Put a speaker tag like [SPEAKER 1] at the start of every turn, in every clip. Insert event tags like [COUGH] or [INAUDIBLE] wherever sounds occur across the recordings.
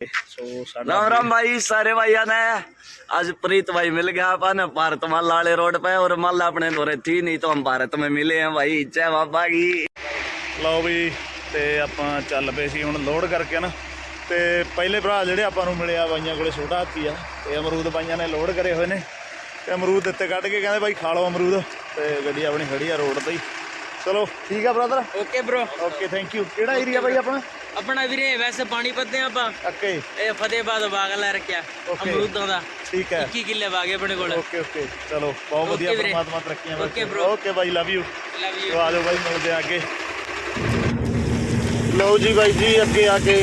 [SPEAKER 1] सो साडा
[SPEAKER 2] राम राम भाई सारे भाइयों ने आज प्रीत भाई मिल गया अपन भारत माला वाले रोड पे और माला अपने दौरे थी नहीं तो हम भारत में मिले हैं भाई जय
[SPEAKER 1] ਲਓ ਵੀ ਤੇ ਆਪਾਂ ਚੱਲ ਪਏ ਸੀ ਹੁਣ ਲੋਡ ਕਰਕੇ ਨਾ ਤੇ ਪਹਿਲੇ ਭਰਾ ਜਿਹੜੇ ਆਪਾਂ ਨੂੰ ਮਿਲਿਆ ਬਾਈਆਂ ਕੋਲੇ ਛੋਟਾ ਹਾਥੀ ਆ ਤੇ ਅਮਰੂਦ ਬਾਈਆਂ ਨੇ ਲੋਡ ਕਰੇ ਹੋਏ ਨੇ ਤੇ ਅਮਰੂਦ ਦਿੱਤੇ ਕੱਢ ਕੇ ਕਹਿੰਦੇ ਬਾਈ ਖਾ ਲਓ ਅਮਰੂਦ ਤੇ ਗੱਡੀ ਆਪਣੀ ਖੜੀ ਆ ਰੋਡ ਤੇ ਚਲੋ ਠੀਕ ਆ brother
[SPEAKER 3] okay bro
[SPEAKER 1] okay thank you ਕਿਹੜਾ ਏਰੀਆ ਬਾਈ ਆਪਣਾ?
[SPEAKER 3] ਆਪਣਾ ਵੀਰੇ ਵੈਸੇ ਪਾਣੀ ਪੱਤੇ ਆਪਾਂ।
[SPEAKER 1] ਓਕੇ।
[SPEAKER 3] ਇਹ ਫਤਿਹਬਾਦ ਬਾਗ ਲੈ ਰੱਖਿਆ
[SPEAKER 1] Okay.
[SPEAKER 3] ਅਮਰੂਦਾਂ ਦਾ।
[SPEAKER 1] ਠੀਕ ਹੈ।
[SPEAKER 3] 21 ਕਿੱਲੇ ਬਾਗੇ ਆਪਣੇ ਕੋਲ।
[SPEAKER 1] Okay okay. ਚਲੋ ਬਹੁਤ ਵਧੀਆ
[SPEAKER 3] ਵੀਰੇ।
[SPEAKER 1] ਪਰਮਾਤਮਾ ਤਰੱਕੀਆਂ
[SPEAKER 3] Okay bro.
[SPEAKER 1] ਓਕੇ ਬਾਈ ਲਵ ਯੂ
[SPEAKER 3] ਲਵ ਯੂ
[SPEAKER 1] ਆ ਜਾਓ ਬਾਈ ਮਿਲਦੇ ਆ ਅੱਗੇ। ਲਓ ਜੀ ਬਾਈ ਜੀ ਅੱਗੇ ਆ ਕੇ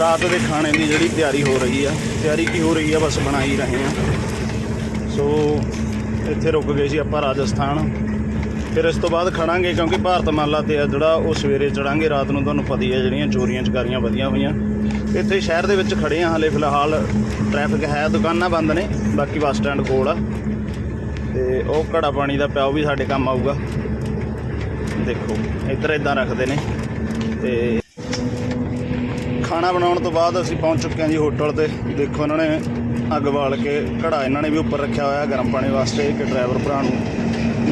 [SPEAKER 1] ਰਾਤ ਦੇ ਖਾਣੇ ਦੀ ਜਿਹੜੀ ਤਿਆਰੀ ਹੋ ਰਹੀ ਆ। ਤਿਆਰੀ ਕੀ ਹੋ ਰਹੀ ਆ ਬਸ ਬਣਾ ਹੀ ਰਹੇ ਆ ਸੋ ਇੱਥੇ ਰੁਕ ਗਏ ਸੀ ਆਪਾਂ ਰਾਜਸਥਾਨ। ਫਿਰ ਇਸ ਤੋਂ ਬਾਅਦ ਖੜਾਂਗੇ ਕਿਉਂਕਿ ਭਾਰਤ ਮਾਲਾ ਤੇ ਆ ਜਿਹੜਾ ਉਹ ਸਵੇਰੇ ਚੜਾਂਗੇ, ਰਾਤ ਨੂੰ ਤੁਹਾਨੂੰ ਪਤਾ ਹੀ ਆ ਜਿਹੜੀਆਂ ਚੋਰੀਆਂ, ਚਕਾਰੀਆਂ ਵਧੀਆਂ ਹੋਈਆਂ। ਇੱਥੇ ਸ਼ਹਿਰ ਦੇ ਵਿੱਚ ਖੜੇ ਆ ਹਲੇ ਫਿਲਹਾਲ। ਟ੍ਰੈਫਿਕ ਹੈ, ਦੁਕਾਨਾਂ ਬੰਦ ਨੇ, ਬਾਕੀ ਬੱਸ ਸਟੈਂਡ ਕੋਲ ਆ। ਤੇ ਉਹ ਘੜਾ ਪਾਣੀ ਦਾ ਪਿਆ ਉਹ ਵੀ ਸਾਡੇ ਕੰਮ ਆਊਗਾ। ਦੇਖੋ, ਇੱਧਰ ਇਦਾਂ ਰੱਖਦੇ ਨੇ। ਤੇ ਖਾਣਾ ਬਣਾਉਣ ਤੋਂ ਬਾਅਦ ਅਸੀਂ ਪਹੁੰਚ ਚੁੱਕੇ ਹਾਂ ਜੀ ਹੋਟਲ ਤੇ। ਦੇਖੋ ਇਹਨਾਂ ਨੇ ਅੱਗ ਬਾਲ ਕੇ ਘੜਾ ਇਹਨਾਂ ਨੇ ਵੀ ਉੱਪਰ ਰੱਖਿਆ ਹੋਇਆ ਗਰਮ ਪਾਣੀ ਵਾਸਤੇ ਕਿ ਡਰਾਈਵਰ ਭਰਾ ਨੂੰ।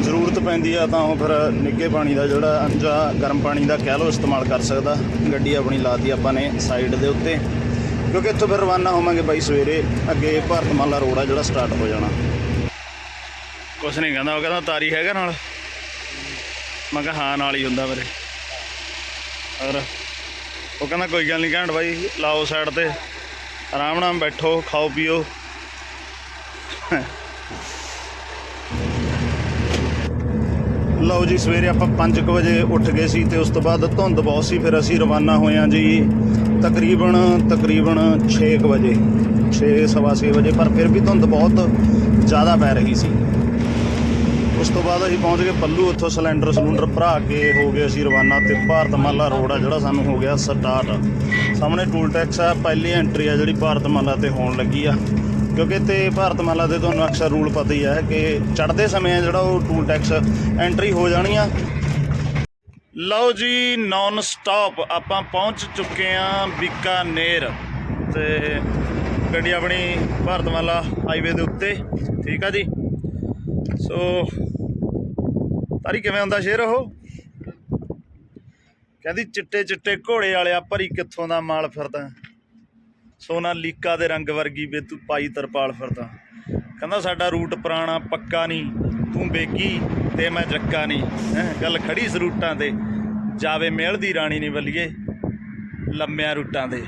[SPEAKER 1] ਜ਼ਰੂਰਤ ਪੈਂਦੀ ਆ ਤਾਂ ਉਹ ਫਿਰ ਨਿੱਗੇ ਪਾਣੀ ਦਾ ਜਿਹੜਾ ਜਾਂ ਗਰਮ ਪਾਣੀ ਦਾ ਕਹਿ ਲਓ ਇਸਤੇਮਾਲ ਕਰ ਸਕਦਾ। ਗੱਡੀ ਆਪਣੀ ਲਾਤੀ ਆਪਾਂ ਨੇ ਸਾਈਡ ਦੇ ਉੱਤੇ। ਕਿਉਂਕਿ ਇੱਥੋਂ ਫਿਰ ਰਵਾਨਾ ਹੋਵਾਂਗੇ ਬਾਈ ਸਵੇਰੇ। ਅੱਗੇ ਭਾਰਤਮਾਲਾ ਰੋਡ ਆ ਜਿਹੜਾ ਸਟਾਰਟ ਹੋ ਜਾਣਾ। ਕੁਛ ਨਹੀਂ ਕਹਿੰਦਾ, ਉਹ ਕਹਿੰਦਾ ਤਾਰੀ ਹੈਗਾ ਨਾਲ। ਮੈਂ ਕਿਹਾ ਹਾਂ, ਨਾਲ ਹੀ ਹੁੰਦਾ ਮੇਰੇ ਔਰ ਉਹ ਕਹਿੰਦਾ ਕੋਈ ਗੱਲ ਨਹੀਂ ਘੈਂਟ ਬਾਈ, ਲਾਓ ਸਾਈਡ ਤੇ। ਆਰਾਮ ਨਾਲ ਬੈਠੋ, ਖਾਓ ਪੀਓ। ਲਓ ਜੀ, ਸਵੇਰੇ ਆਪਾਂ 5:00 ਵਜੇ ਉੱਠ ਗਏ ਸੀ ਤੇ ਉਸ ਤੋਂ ਬਾਅਦ ਧੁੰਦ ਬਹੁਤ ਸੀ, ਫਿਰ ਅਸੀਂ ਰਵਾਨਾ ਹੋਏ ਹਾਂ ਜੀ ਤਕਰੀਬਨ ਤਕਰੀਬਨ 6 ਵਜੇ 6 ਸਵਾ ਛੇ ਵਜੇ, ਪਰ ਫਿਰ ਵੀ ਧੁੰਦ ਬਹੁਤ ਜ਼ਿਆਦਾ ਪੈ ਰਹੀ ਸੀ। ਉਸ ਤੋਂ ਬਾਅਦ ਅਸੀਂ ਪਹੁੰਚ ਗਏ ਪੱਲੂ ਉੱਥੋਂ ਸਿਲੰਡਰ ਸਿਲੰਡਰ ਭਰਾ ਕੇ ਹੋ ਗਏ ਅਸੀਂ ਰਵਾਨਾ ਤੇ ਭਾਰਤ ਮਾਲਾ ਰੋਡ ਆ ਜਿਹੜਾ ਸਾਨੂੰ ਹੋ ਗਿਆ ਸਟਾਰਟ। ਸਾਹਮਣੇ ਟੂਲ ਟੈਕਸ ਆ, ਪਹਿਲੀ ਐਂਟਰੀ ਆ ਜਿਹੜੀ ਭਾਰਤ ਮਾਲਾ ਤੇ ਹੋਣ ਲੱਗੀ ਆ। ਕਿਉਂਕਿ ਤੇ ਭਾਰਤ ਮਾਲਾ ਤੇ ਤੁਹਾਨੂੰ ਅਕਸਰ ਰੂਲ ਪਤਾ ਹੀ ਹੈ ਕਿ ਚੜ੍ਹਦੇ ਸਮੇਂ ਜਿਹੜਾ ਉਹ ਟੂਲ ਟੈਕਸ ਐਂਟਰੀ ਹੋ ਜਾਣੀ ਆ ਲਓ ਜੀ ਨਾਨ ਸਟਾਪ ਆਪਾਂ ਪਹੁੰਚ ਚੁੱਕੇ ਆ ਬੀਕਾਨੇਰ ਤੇ ਗੱਡੀ ਆਪਣੀ ਭਾਰਤ ਮਾਲਾ ਹਾਈਵੇ ਦੇ ਉੱਤੇ, ਠੀਕ ਆ ਜੀ? ਸੋ ਤਾਰੀ ਕਿਵੇਂ ਹੁੰਦਾ ਸ਼ੇਰ ਉਹ? ਕਹਿੰਦੀ ਚਿੱਟੇ ਚਿੱਟੇ ਘੋੜੇ ਵਾਲਿਆ, ਭਰੀ ਕਿੱਥੋਂ ਦਾ ਮਾਲ ਫਿਰਦਾ? ਸੋਨਾ ਲੀਕਾ ਦੇ ਰੰਗ ਵਰਗੀ ਵੇ ਤੂੰ ਪਾਈ ਤਰਪਾਲ ਫਿਰਦਾ। ਕਹਿੰਦਾ ਸਾਡਾ ਰੂਟ ਪੁਰਾਣਾ ਪੱਕਾ ਨਹੀਂ, ਤੂੰ ਬੇਗੀ ਤੇ ਮੈਂ ਜੱਕਾ ਨਹੀਂ। ਹੈਂ, ਗੱਲ ਖੜੀ ਸ ਰੂਟਾਂ ਤੇ। ਜਾਵੇ ਮੇਲ ਦੀ ਰਾਣੀ ਨਹੀਂ ਬੱਲੀਏ, ਲੰਮਿਆਂ ਰੂਟਾਂ ਤੇ।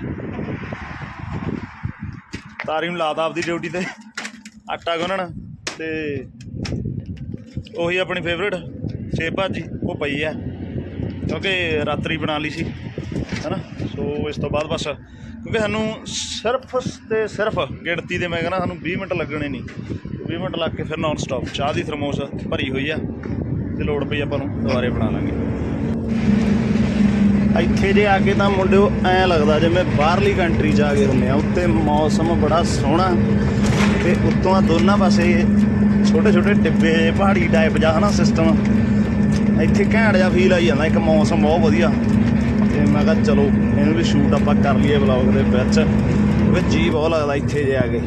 [SPEAKER 1] ਤਾਰੀ ਨੂੰ ਲਾਤਾ ਆਪਦੀ ਡਿਊਟੀ ਤੇ। ਆਟਾ ਗੁੰਨਣ ਤੇ ਉਹੀ ਆਪਣੀ ਫੇਵਰੇਟ ਸੇਬ ਭਾਜੀ, ਉਹ ਪਈ ਆ। ਕਿਉਂਕਿ ਰਾਤਰੀ ਬਣਾ ਲਈ ਸੀ, ਹੈਨਾ? ਸੋ ਇਸ ਤੋਂ ਬਾਅਦ ਬਸ ਕਿਉਂਕਿ ਸਾਨੂੰ ਸਿਰਫ ਤੇ ਸਿਰਫ ਗਿਣਤੀ ਦੇ ਮੈਂ ਕਹਿੰਦਾ ਸਾਨੂੰ 20 ਮਿੰਟ ਲੱਗਣੇ ਨਹੀਂ। 20 ਮਿੰਟ ਲੱਗ ਕੇ ਫਿਰ ਨਾਨ ਸਟਾਪ ਚਾਹ ਦੀ ਥਰਮੋਸ ਭਰੀ ਹੋਈ ਆ ਤੇ ਲੋੜ ਪਈ ਆਪਾਂ ਨੂੰ ਦੁਬਾਰੇ ਬਣਾ ਲਾਂਗੇ। ਇੱਥੇ ਜੇ ਆ ਕੇ ਤਾਂ ਮੁੰਡਿਓ ਐ ਲੱਗਦਾ ਜਿਵੇਂ ਬਾਹਰਲੀ ਕੰਟਰੀ ਜਾ ਕੇ ਹੁੰਦੇ ਆ, ਉੱਤੇ ਮੌਸਮ ਬੜਾ ਸੋਹਣਾ ਤੇ ਉੱਤੋਂ ਆ ਦੋਨਾਂ ਪਾਸੇ ਛੋਟੇ ਛੋਟੇ ਟਿੱਬੇ ਪਹਾੜੀ ਟਾਈਪ ਜਾ ਹਨਾ ਸਿਸਟਮ ਇੱਥੇ ਘੈਂਟ ਜਿਹਾ ਫੀਲ ਆਈ ਜਾਂਦਾ, ਇੱਕ ਮੌਸਮ ਬਹੁਤ ਵਧੀਆ। ਮੈਂ ਕਿਹਾ ਚਲੋ, ਇਹਨੂੰ ਵੀ ਸ਼ੂਟ ਆਪਾਂ ਕਰ ਲਈਏ ਵਲੌਗ ਦੇ ਵਿੱਚ। ਕਿਉਂਕਿ ਜੀ ਬਹੁਤ ਲੱਗਦਾ ਇੱਥੇ ਜੇ ਆ ਕੇ।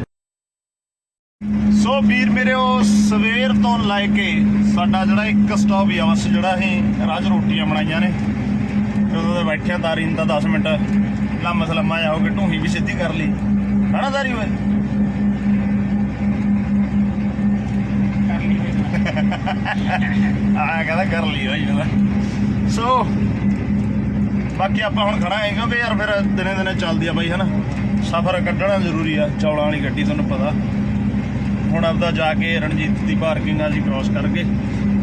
[SPEAKER 1] ਸੋ ਵੀਰ ਮੇਰੇ, ਉਹ ਸਵੇਰ ਤੋਂ ਲੈ ਕੇ ਸਾਡਾ ਜਿਹੜਾ ਇੱਕ ਸਟਾਪ ਹੀ ਜਿਹੜਾ ਅਸੀਂ ਰਾਜ ਰੋਟੀਆਂ ਬਣਾਈਆਂ ਨੇ। ਉਦੋਂ ਦੇ ਬੈਠਿਆ ਤਾਰੀ ਨੂੰ ਤਾਂ 10 ਮਿੰਟ। ਲੰਮਾ ਸਲਮਾ ਜਾਓਗੇ ਢੂਹੀ ਵੀ ਸਿੱਧੀ ਕਰ ਲਈ। ਹਨਾ ਤਾਰੀ ਓਏ? ਆ ਕਹਿੰਦਾ ਕਰ ਲਈ ਭਾਈ ਕਹਿੰਦਾ ਸੋ ਬਾਕੀ ਆਪਾਂ ਹੁਣ ਖੜਾ ਹੈ ਕਿਉਂਕਿ ਯਾਰ ਫਿਰ ਦਿਨੇ ਦਿਨੇ ਚੱਲਦੀ ਆ ਬਾਈ, ਹਨਾ? ਸਫ਼ਰ ਕੱਢਣਾ ਜ਼ਰੂਰੀ ਆ, ਚੌਲਾਂ ਵਾਲੀ ਗੱਡੀ ਤੁਹਾਨੂੰ ਪਤਾ। ਹੁਣ ਆਪਦਾ ਜਾ ਕੇ ਰਣਜੀਤ ਦੀ ਪਾਰਕਿੰਗ ਆ ਜੀ ਕ੍ਰਾਸ ਕਰਕੇ।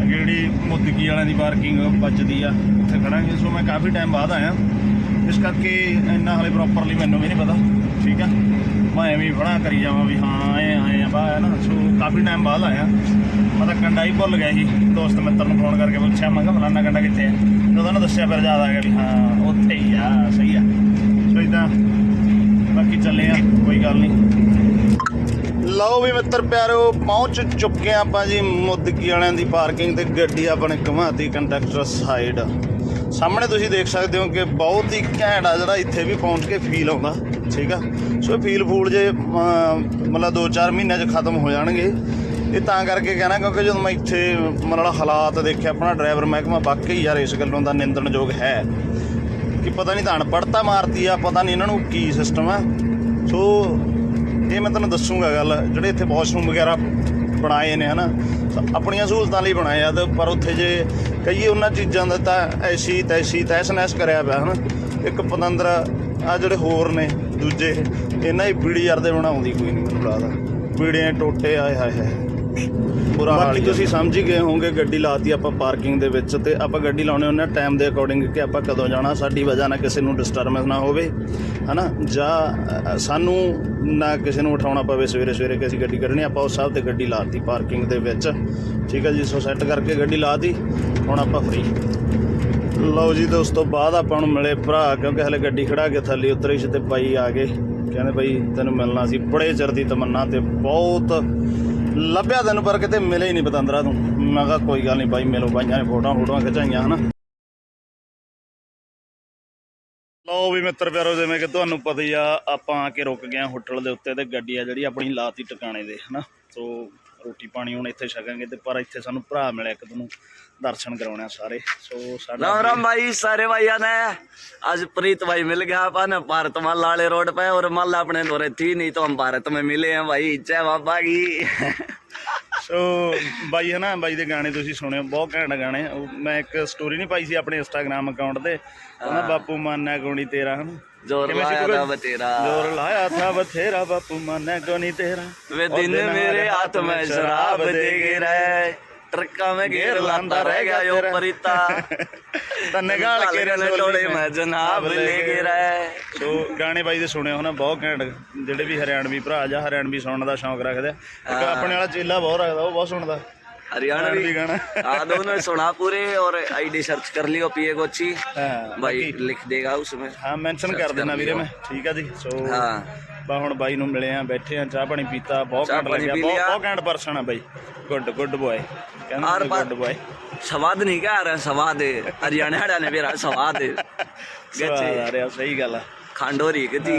[SPEAKER 1] ਜਿਹੜੀ ਮੁੱਦਕੀ ਵਾਲਿਆਂ ਦੀ ਪਾਰਕਿੰਗ ਬਚਦੀ ਆ, ਉੱਥੇ ਖੜਾਂਗੇ। ਸੋ ਮੈਂ ਕਾਫੀ ਟਾਈਮ ਬਾਅਦ ਆਇਆ। ਇਸ ਕਰਕੇ ਇੰਨਾ ਹਲੇ ਪ੍ਰੋਪਰਲੀ ਮੈਨੂੰ ਵੀ ਨਹੀਂ ਪਤਾ, ਠੀਕ ਆ? ਮੈਂ ਐਵੇਂ ਹੀ ਕਰੀ ਜਾਵਾਂ ਵੀ ਹਾਂ ਆਏ ਆਏ ਆ ਬਾਹਰ ਨਾ ਸੋ ਕਾਫੀ ਟਾਈਮ ਬਾਅਦ ਆਇਆ। ਮੈਂ ਤਾਂ ਕੰਡਾ ਹੀ ਭੁੱਲ ਗਿਆ ਸੀ, ਦੋਸਤ ਮਿੱਤਰ ਨੂੰ ਫੋਨ ਕਰਕੇ ਪੁੱਛਿਆ, ਮੈਂ ਕਿਹਾ, ਫਲਾਨਾ ਕੰਡਾ ਕਿੱਥੇ ਆ? ਜਦੋਂ ਉਹਨੇ ਦੱਸਿਆ ਫਿਰ ਯਾਦ ਆ ਹਾਂ, ਉੱਥੇ ਹੀ ਆ, ਸਹੀ ਆ। ਸੋ ਇਦਾਂ ਬਾਕੀ ਚੱਲੇ ਆ, ਕੋਈ ਗੱਲ ਨਹੀਂ। ਲਓ ਵੀ ਮਿੱਤਰ ਪਿਆਰੋ, ਪਹੁੰਚ ਚੁੱਕੇ ਹਾਂ ਆਪਾਂ ਜੀ ਮੁੱਦਕੀ ਵਾਲਿਆਂ ਦੀ ਪਾਰਕਿੰਗ ਤੇ, ਗੱਡੀ ਆਪਣੇ ਘੁਮਾਤੀ ਕੰਡਕਟਰ ਸਾਈਡ ਸਾਹਮਣੇ ਤੁਸੀਂ ਦੇਖ ਸਕਦੇ ਹੋ ਕਿ ਬਹੁਤ ਹੀ ਘੈਂਟ ਆ ਜਿਹੜਾ ਇੱਥੇ ਵੀ ਪਹੁੰਚ ਕੇ ਫੀਲ ਆਉਂਦਾ, ਠੀਕ ਆ? ਸੋ ਇਹ ਫੀਲ ਫੂਲ ਜੇ ਮਤਲਬ 2-4 ਮਹੀਨਿਆਂ 'ਚ ਖਤਮ ਹੋ ਜਾਣਗੇ। ਇਹ ਤਾਂ ਕਰਕੇ ਕਹਿਣਾ ਕਿਉਂਕਿ ਜਦੋਂ ਮੈਂ ਇੱਥੇ ਮਤਲਬ ਹਾਲਾਤ ਦੇਖਿਆ ਆਪਣਾ ਡਰਾਈਵਰ ਮਹਿਕਮਾ ਵਾਕਈ ਯਾਰ ਇਸ ਗੱਲੋਂ ਦਾ ਨਿੰਦਣਯੋਗ ਹੈ ਕਿ ਪਤਾ ਨਹੀਂ ਤਾਂ ਅਨਪੜ੍ਹਤਾ ਮਾਰਤੀ ਆ, ਪਤਾ ਨਹੀਂ ਇਹਨਾਂ ਨੂੰ ਕੀ ਸਿਸਟਮ ਆ। ਸੋ ਇਹ ਮੈਂ ਤੁਹਾਨੂੰ ਦੱਸੂਗਾ ਗੱਲ, ਜਿਹੜੇ ਇੱਥੇ ਵਾਸ਼ਰੂਮ ਵਗੈਰਾ ਬਣਾਏ ਨੇ ਹਨਾ, ਤਾਂ ਆਪਣੀਆਂ ਸਹੂਲਤਾਂ ਲਈ ਬਣਾਏ ਆ ਪਰ ਉੱਥੇ ਜੇ ਕਈ ਉਹਨਾਂ ਚੀਜ਼ਾਂ ਦਾ ਤਾਂ ਐਸੀ, ਤੈਸੀ ਤੈਸਨੈਸ ਕਰਿਆ ਪਿਆ ਹਨਾ। ਇੱਕ ਪਤੰਦਰ ਆ ਜਿਹੜੇ ਹੋਰ ਨੇ ਦੂਜੇ, ਇਹਨਾਂ ਹੀ ਬੀੜੀ ਯਾਰ ਦੇ ਬਣਾਉਂਦੀ ਕੋਈ ਨਹੀਂ ਮੈਨੂੰ ਲੱਗਦਾ। ਬੀੜੀਆਂ ਟੋਟੇ, ਆਏ ਹਾਏ ਹਾਏ। ਬੁਰਾ ਹਾਲ ਬਾਕੀ ਤੁਸੀਂ ਸਮਝ ਹੀ ਗਏ ਹੋਵੋਗੇ ਗੱਡੀ ਲਾਤੀ ਆਪਾਂ ਪਾਰਕਿੰਗ ਦੇ ਵਿੱਚ ਤੇ ਆਪਾਂ ਗੱਡੀ ਲਾਉਣੇ ਹੁੰਦੇ ਆ ਟਾਈਮ ਦੇ ਅਕੋਰਡਿੰਗ ਕਿ ਆਪਾਂ ਕਦੋਂ ਜਾਣਾ ਸਾਡੀ ਵਜ੍ਹਾ ਨਾਲ ਕਿਸੇ ਨੂੰ ਡਿਸਟਰਬੈਂਸ ਨਾ ਹੋਵੇ ਹਨਾ? ਜਾਂ ਅ, ਸਾਨੂੰ ਨਾ ਕਿਸੇ ਨੂੰ ਉਠਾਉਣਾ ਪਵੇ ਸਵੇਰੇ ਸਵੇਰੇ ਕਿ ਅਸੀਂ ਗੱਡੀ ਕੱਢਣੀ ਆਪਾਂ ਉਸ ਹਿਸਾਬ ਤੇ ਗੱਡੀ ਲਾਤੀ ਪਾਰਕਿੰਗ ਦੇ ਵਿੱਚ। ਠੀਕ ਹੈ ਜੀ ਸੋ ਸੈੱਟ ਕਰਕੇ ਗੱਡੀ ਲਾਤੀ ਹੁਣ ਆਪਾਂ ਫ੍ਰੀ ਲਓ ਜੀ ਤੇ ਉਸ ਤੋਂ ਬਾਅਦ ਆਪਾਂ ਨੂੰ ਮਿਲੇ ਭਰਾ ਕਿਉਂਕਿ ਹਲੇ ਗੱਡੀ ਖੜਾ ਕੇ ਥੱਲੇ ਉਤਰੇ ਸੀ ਤੇ ਬਾਈ ਆ ਗਏ। ਕਹਿੰਦੇ ਬਾਈ ਤੈਨੂੰ ਮਿਲਣਾ ਸੀ ਬੜੇ ਚਿਰ ਦੀ ਤਮੰਨਾ ਤੇ ਬਹੁਤ ਲੱਭਿਆ ਤੈਨੂੰ ਪਰ ਕਿਤੇ ਮਿਲੇ ਹੀ ਨਹੀਂ ਪਤੰਦਰਾ ਤੂੰ। ਮੈਂ ਕਿਹਾ ਕੋਈ ਗੱਲ ਨਹੀਂ ਬਾਈ, ਮਿਲੋ ਬਾਈਆਂ ਨੇ ਫੋਟੋਆਂ ਫੋਟੋਆਂ ਖਿਚਾਈਆਂ, ਹਨਾ। ਲਓ ਵੀ ਮਿੱਤਰ ਪਿਆਰੋ, ਜਿਵੇਂ ਕਿ ਤੁਹਾਨੂੰ ਪਤਾ ਹੀ ਆ, ਆਪਾਂ ਆ ਕੇ ਰੁਕ ਗਏ ਆ ਹੋਟਲ ਦੇ ਉੱਤੇ ਤੇ ਗੱਡੀ ਆ ਜਿਹੜੀ ਆਪਣੀ ਲਾਤੀ ਟਿਕਾਣੇ ਦੇ ਹਨਾ। ਸੋ ਰੋਟੀ ਪਾਣੀ ਹੁਣ ਇੱਥੇ ਛਕਾਂਗੇ ਤੇ ਪਰ ਇੱਥੇ ਸਾਨੂੰ ਭਰਾ ਮਿਲਿਆ ਇੱਕ ਨੂੰ ਦਰਸ਼ਨ ਕਰਾਉਣੇ ਆ ਸਾਰੇ ਸੋ ਸਾਡਾ
[SPEAKER 2] राम राम भाई सारे भैया ने आज प्रीत भाई मिल गया अपन भारत माल लाले रोड पे और माल अपने दौरे थी नहीं तो हम भारत में मिले हैं भाई जय बाबा की
[SPEAKER 1] ਸੋ ਬਾਈ ਹੈ ਨਾ ਬਾਈ ਦੇ ਗਾਣੇ ਤੁਸੀਂ ਸੁਣਿਓ ਬਹੁਤ ਘੈਂਟ ਗਾਣੇ ਉਹ ਮੈਂ ਇੱਕ ਸਟੋਰੀ ਨਹੀਂ ਪਾਈ ਸੀ ਆਪਣੇ ਇੰਸਟਾਗ੍ਰam ਅਕਾਊਂਟ ਤੇ ਉਹਨਾਂ ਬਾਪੂ ਮਾਨਾ ਗੋਣੀ ਤੇਰਾ ਹਨ
[SPEAKER 2] ਜ਼ੋਰ
[SPEAKER 1] ਲਾਇਆ
[SPEAKER 2] ਤਾਂ ਬਥੇਰਾ।
[SPEAKER 1] ਜ਼ੋਰ ਲਾਇਆ ਤਾਂ ਬਥੇਰਾ ਬਾਪੂ ਮਾਨੇ ਕੋ
[SPEAKER 2] ਨਹੀਂ
[SPEAKER 1] ਤੇਰਾ।
[SPEAKER 2] ਵੇ
[SPEAKER 1] ਦਿਨ
[SPEAKER 2] ਮੇਰੇ ਹੱਥ ਸ਼ਰਾਬ ਦੇ ਗਿਰਾ ਟਰਕਾਂ ਮੈਂ ਘੇਰ ਲਾਂਦਾ ਰਹਿ ਗਿਆ ਯੋ ਪਰਿਤਾ
[SPEAKER 1] ਤੰਨੇ ਗਾਲ ਕੇ
[SPEAKER 2] ਰੋਲੇ ਮੈਂ ਜਨਾਬ ਲੈ ਗਿਰਾ
[SPEAKER 1] ਸੋ ਗਾਣੇ ਬਾਈ ਦੇ ਸੁਣਿਆ ਹੋਣਾ ਬਹੁਤ ਘੈਂਟ। ਜਿਹੜੇ ਵੀ ਹਰਿਆਣਵੀ ਭਰਾ ਜਾਂ ਹਰਿਆਣਵੀ ਸੁਣਨ ਦਾ ਸ਼ੌਂਕ ਰੱਖਦੇ ਆ। ਆਪਣੇ ਵਾਲਾ ਚੇਲਾ ਬਹੁਤ ਰੱਖਦਾ ਉਹ ਬਹੁਤ ਸੁਣਦਾ।
[SPEAKER 2] हरियाणवी हाँ दोनों सोनापुरे और आईडी सर्च कर लियो पीए
[SPEAKER 1] कोची
[SPEAKER 2] भाई लिख देगा उसमें
[SPEAKER 1] ਹਾਂ ਮੈਂਸ਼ਨ ਕਰ ਦੇਣਾ ਵੀਰੇ ਮੈਂ। ਠੀਕ ਆ ਜੀ। ਸੋ
[SPEAKER 2] हाँ
[SPEAKER 1] ਬਾ ਹੁਣ ਬਾਈ ਨੂੰ ਮਿਲੇ ਆ ਬੈਠੇ ਆ ਚਾਹ ਪਾਣੀ ਪੀਤਾ ਬਹੁਤ ਘੰਟ ਲੱਗਿਆ। ਬਹੁਤ ਬਹੁਤ ਘੰਟ person by. Good
[SPEAKER 2] good boy are good boy ਸਵਾਦ ਨਹੀਂ ਕਹ ਰਿਹਾ ਸਵਾਦ। ਹਰਿਆਣਾ ਵਾਲਿਆਂ ਨੇ ਵੀਰਾ
[SPEAKER 1] ਸਵਾਦ। [LAUGHS] ਗੱਚੇ ਆ ਰਿਹਾ ਸਹੀ ਗੱਲ ਆ।
[SPEAKER 2] खांडोरी कितनी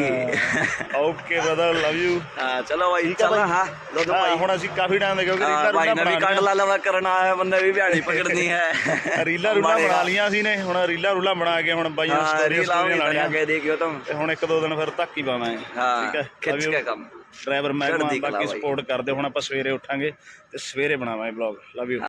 [SPEAKER 1] ਓਕੇ ਬ੍ਰਦਰ ਲਵ ਯੂ
[SPEAKER 2] हाँ चलो भाई
[SPEAKER 1] ठीक है
[SPEAKER 2] चलो
[SPEAKER 1] भाई।
[SPEAKER 2] हाँ दो दो भाई
[SPEAKER 1] ਹੁਣ ਅਸੀਂ ਕਾਫੀ ਟਾਈਮ ਦੇ ਕਿਉਂਕਿ
[SPEAKER 2] हाँ,
[SPEAKER 1] ਰੀਲਾ
[SPEAKER 2] भाई
[SPEAKER 1] ਰੂਲਾ
[SPEAKER 2] ने भी
[SPEAKER 1] ਬਣਾ
[SPEAKER 2] कांड लालवा करना है बंदे भी बिहाड़ी पकड़नी है [LAUGHS]
[SPEAKER 1] ਲਈਆਂ ਰੀਲਾ ਰੂਲਾ
[SPEAKER 2] हमारे
[SPEAKER 1] ਬਣਾ
[SPEAKER 2] यहाँ।
[SPEAKER 1] ਲੀਆਂ ਸੀ ਨੇ ਹੁਣ ਰੀਲਾ ਰੂਲਾ ਬਣਾ ਕੇ ਹੁਣ ਬਾਈ ਨੂੰ
[SPEAKER 2] हाँ
[SPEAKER 1] ਸਟੋਰੀ
[SPEAKER 2] रील
[SPEAKER 1] ਸਟੋਰੀ
[SPEAKER 2] आओगी
[SPEAKER 1] ਲਾਣੀਆਂ
[SPEAKER 2] बना के देखियो तुम
[SPEAKER 1] ਤੇ ਹੁਣ ਇੱਕ ਦੋ ਦਿਨ ਫਿਰ ਧੱਕ ਹੀ ਪਾਵਾਂਗੇ
[SPEAKER 2] हाँ
[SPEAKER 1] ਠੀਕ ਹੈ
[SPEAKER 2] खिंच के कम
[SPEAKER 1] ਡਰਾਈਵਰ ਮੈਂ
[SPEAKER 2] ਚੜ੍ਹਦੀ ਕਲਾ
[SPEAKER 1] ਬਾਕੀ
[SPEAKER 2] ਬਾਈ।
[SPEAKER 1] ਸਪੋਰਟ ਕਰਦੇ ਹੁਣ ਆਪਾਂ ਸਵੇਰੇ ਉੱਠਾਂਗੇ ਤੇ ਸਵੇਰੇ ਬਣਾਵਾਂਗੇ ਵਲੌਗ ਲਵ ਯੂ